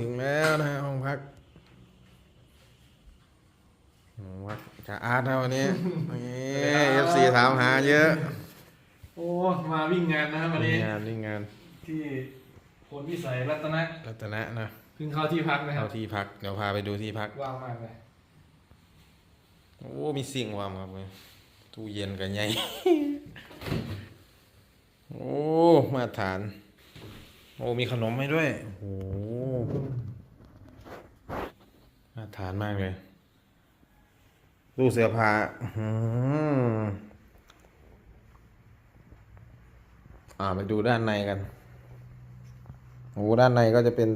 ถึงแล้วนะฮะห้องพักห้องพักจ่าอาร์ตนะวันนี้นี่เอฟซีถามหาเยอะโอ้มาวิ่งงานนะครับวันนี้งานนี่งานที่พลพิสัยรัตนะรัตนะนะเพิ่งเข้าที่พักนะครัเอาบที่พักเดี๋ยวพาไปดูที่พัก ว่างมากเลยโอ้มีสิ่งวางครับเลยตู้เย็นกันใหญ่ โอ้มาตรฐาน โอ้มีขนมให้ด้วย โอ้โหมาตรฐานมากเลยตู้เสื้อผ้าอื้อหืออ่าไปดูด้านในกัน โอ้ด้านในก็จะเป็น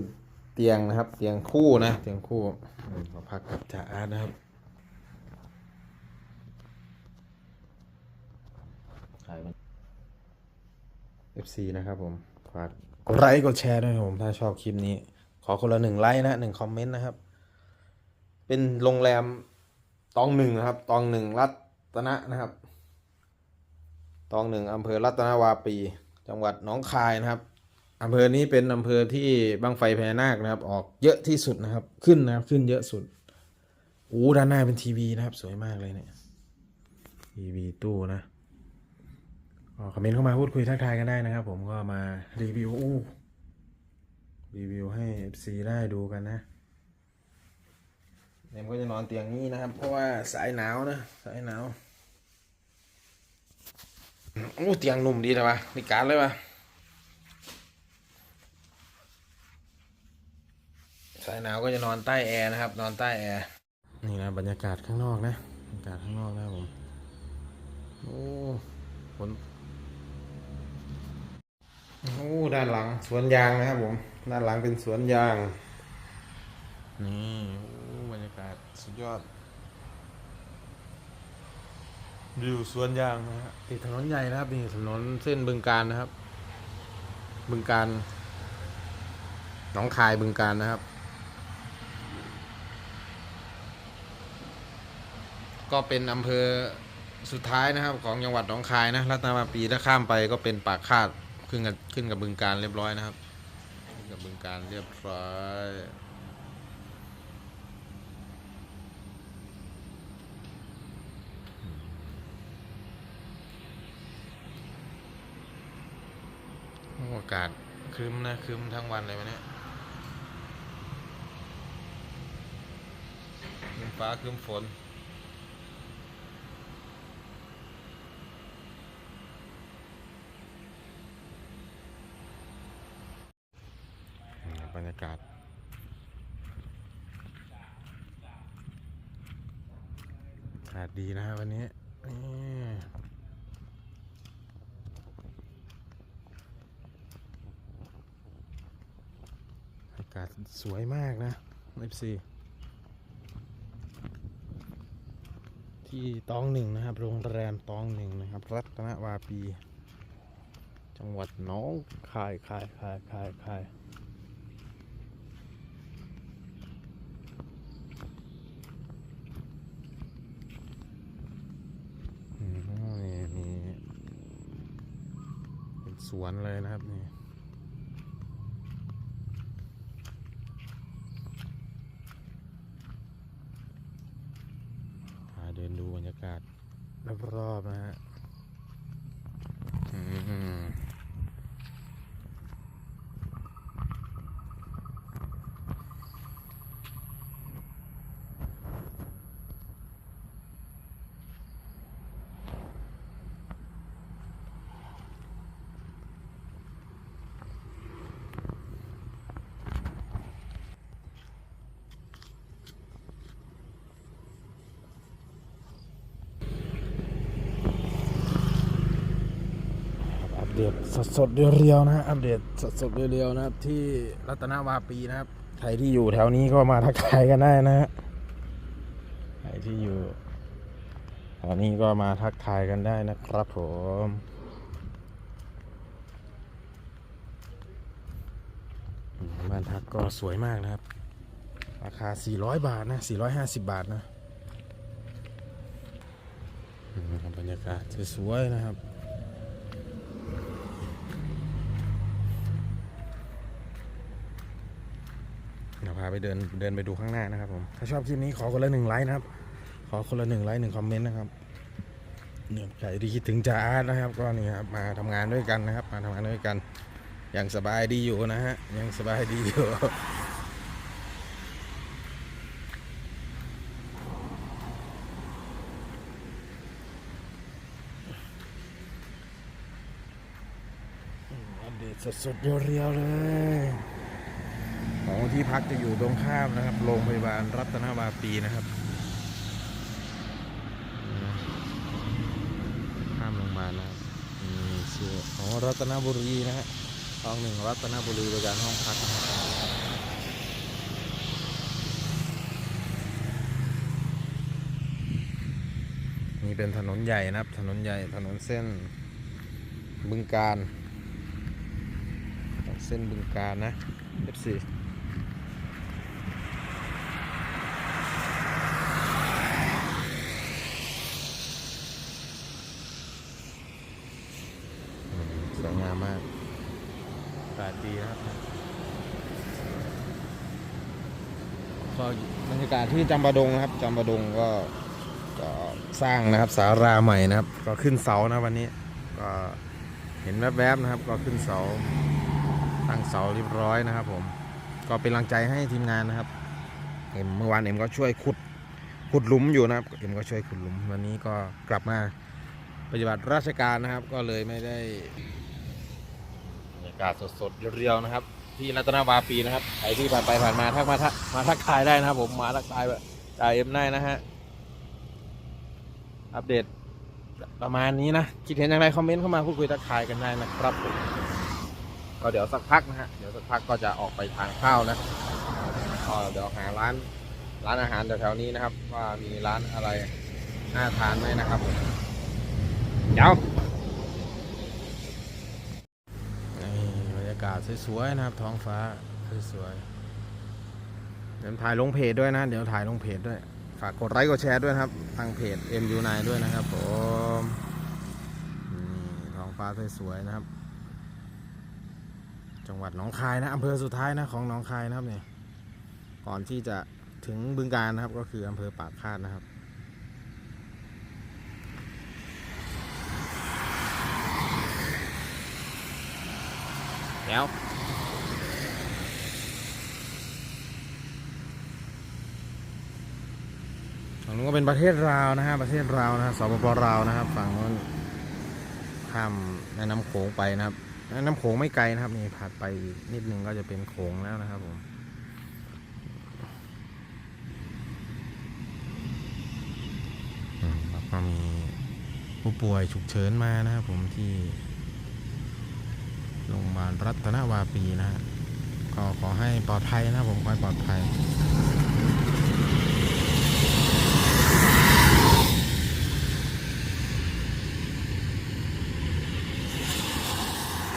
เตียงนะครับ เตียงคู่นะ เตียงคู่อืมขอพักกับจ่าอาร์ตนะครับขายมัน FC นะครับผมฝาก กดไลค์กดแชร์ด้วยผม ถ้าชอบคลิปนี้ ขอคนละหนึ่งไลค์นะหนึ่งคอมเมนต์นะครับ เป็นโรงแรมตองหนึ่งนะครับ ตองหนึ่งรัตนะนะครับ ตองหนึ่งอำเภอรัตนวาปี จังหวัดหนองคายนะครับอำเภอนี้เป็นอำเภอที่บังไฟพญานาคนะครับ ออกเยอะที่สุดนะครับ ขึ้นนะครับ ขึ้นเยอะสุดโอ้ด้านหน้าเป็นทีวีนะครับ สวยมากเลยเนี่ยทีวีตู้นะ คอมเมนต์เข้ามาพูดคุยทักทายกันได้นะครับ ผมก็มารีวิวอู้รีวิวให้ FC ได้ดูกันนะเนมก็จะนอนเตียงนี้นะครับ เพราะว่าสายหนาวนะสายหนาวโอ้เตียงนุ่มดีนะวะมีการเลยวะสายหนาวก็จะนอนใต้แอร์นะครับ นอนใต้แอร์นี่นะบรรยากาศข้างนอกนะบรรยากาศข้างนอกนะผมโอ้ฝน โอ้ด้านหลังสวนยางนะครับผม ด้านหลังเป็นสวนยาง นี่บรรยากาศสุดยอดวิวสวนยางนะฮะติดถนนใหญ่นะครับนี่ถนนเส้นบึงการนะครับ บึงการหนองคายบึงการนะครับ ก็เป็นอำเภอสุดท้ายนะครับ ของจังหวัดหนองคายนะรัตนวาปีถ้าข้ามไปก็เป็นปากคาด ขึ้นกับขึ้นกับบึงการเรียบร้อยนะครับขึ้นกับบึงการเรียบร้อยโอ้อากาศครึ้มนะครึ้มทั้งวันเลยวันนี้ครึ้มฟ้าครึ้มฝน บ รยากาศ อากาศดีนะวันนี้นี่อากาศสวยมากนะ FC ที่ตองหนึ่งนะครับ โรงแรมตองหนึ่งนะครับ รัตนวาปี จังหวัดหน้องคายคายคายคายคายอืมนี่มีเป็น สวนเลยนะครับนี่พาเดินดูบรรยากาศรอบๆนะฮะอืมอัป เดตสดๆเรียวๆนะอัปเดตสดๆเรียวๆนะครับ ที่รัตนวาปีนะครับ ใครที่อยู่แถวนี้ก็มาทักทายกันได้นะฮะใครที่อยู่แถวนี้ก็มาทักทายกันได้นะครับผมบ้านพักก็สวยมากนะครับ ราคา 400 บาทนะ 450 บาทนะบรรยากาศสวยๆนะครับ เดี๋ยว พาไปเดินเดินไปดูข้างหน้านะครับผมถ้าชอบคลิปนี้ขอคนละหนึ่งไลค์นะครับ ขอคนละหนึ่งไลค์หนึ่งคอมเมนต์นะครับเนี่ยใครที่คิดถึงจ่าอาร์ตนะครับ ก็นี่ครับมาทำงานด้วยกันนะครับ มาทำงานด้วยกันยังสบายดีอยู่นะฮะยังสบายดีอยู่อัปเดตสดๆเรียวๆเลยของ ที่พักจะอยู่ตรงข้ามนะครับ โรงพยาบาลรัตนวาปีนะครับข้ามโรงพยาบาลนะครับนี่ชื่อของรัตนบุรีนะฮะห้องหนึ่งรัตนบุรีบริการห้องพักนี่เป็นถนนใหญ่นะครับ ถนนใหญ่ถนนเส้นบึงการ เส้นบึงการนะ F4 อืมสวยงามมากอากาศดีนะครับ ก็บรรยากาศที่จำปาดงนะครับจำปาดงก็ก็สร้างนะครับสาราใหม่นะครับ ก็ขึ้นเสานะวันนี้ก็เห็นแวบๆนะครับ ก็ขึ้นเสาตั้งเสาเรียบร้อยนะครับ ผมก็เป็นกำลังใจให้ทีมงานนะครับเอ็มเมื่อวานเอ็มก็ช่วยขุดขุดหลุมอยู่นะครับเอ็มก็ช่วยขุดหลุม วันนี้ก็กลับมาปฏิบัติราชการนะครับ ก็เลยไม่ได้บรรยากาศสดๆเรียวๆนะครับ ที่รัตนวาปีนะครับใครที่ผ่านไปผ่านมาทักมาทักมาทักทายได้นะครับ ผมมาทักทายแบบจ่ายเอ็มได้นะฮะอัปเดตประมาณนี้นะคิดเห็นอย่างไรคอมเมนต์เข้ามาพูดคุยทักทายกันได้นะครับผมก็เดี๋ยวสักพักนะฮะเดี๋ยวสักพักก็จะออกไปทานข้าวนะก็เดี๋ยวหาร้านร้านอาหารแถวๆนี้นะครับ ว่ามีร้านอะไรน่าทานไหมนะครับผมเดี๋ยว นี่บรรยากาศ สวยๆนะครับ ท้องฟ้าสวยๆเดี๋ยวถ่ายลงเพจด้วยนะ เดี๋ยวถ่ายลงเพจด้วย ฝากกดไลค์กดแชร์ด้วยนะครับ ทางเพจ MU9 ด้วยนะครับผมนี่ท้องฟ้าสวยๆนะครับ จังหวัดหนองคายนะอำเภอสุดท้ายนะของหนองคายนะครับเนี่ยก่อนที่จะถึงบึงการนะครับ ก็คืออำเภอปากคาดนะครับ แล้วฝั่งนู้นก็เป็นประเทศลาวนะฮะประเทศลาวนะฮะสปปลาวนะครับ ฝั่งนู้นข้ามแม่น้ำโขงไปนะครับแม่น้ำโขงไม่ไกลนะครับนี่ผ่านไปนิดนึงก็จะเป็นโขงแล้วนะครับผมก็มีผู้ป่วยฉุกเฉินมานะครับผมที่ โรงพยาบาลรัตนวาปีนะฮะก็ขอให้ปลอดภัยนะผมขอให้ปลอดภัย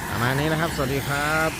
ประมาณนี้นะครับ สวัสดีครับ